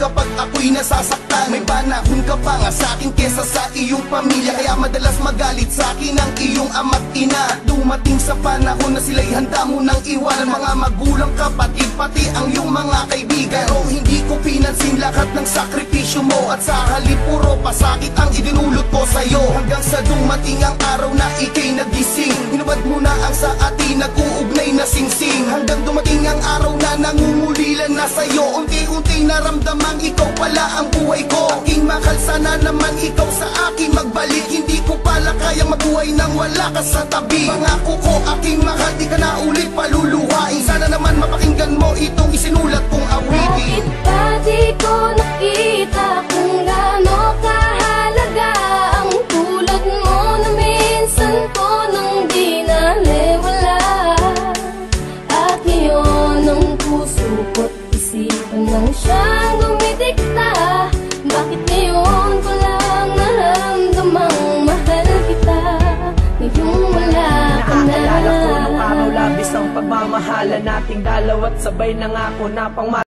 kapag ako'y nasasaktan. May panahon ka pa nga sa akin kesa sa iyong pamilya. Kaya madalas magalit sa akin ang iyong ama't ina. At Dumating sa panahon na sila'y handa mo nang iwanan. Mga magulang kapatid pati ang iyong mga kaibigan. Pero hindi ko pinansin lahat ng sakripisyo mo. At sa halip puro pasakit ang idinulot ko sa'yo. Hanggang sa dumating ang araw na ikay nagising. Hinubad mo na ang sa atin nag-uugnay na singsing. Hanggang dumating ang araw na nangungulilan na sa'yo Unti-unti naramdamang ikaw pala ang buhay ko. Aking mahal sana naman ikaw sa akin magbalik. Hindi ko pala kaya mabuhay nang wala ka sa tabi. Pangako ko aking mahal di ka na ulit paluluhain. Sana naman isipan ng siyang dumidikta Bakit ko lang naramdamang mahal kita? Ngayong wala ka na. Ko nung labis ang pagmamahala nating dalaw at sabay na nga ako na pang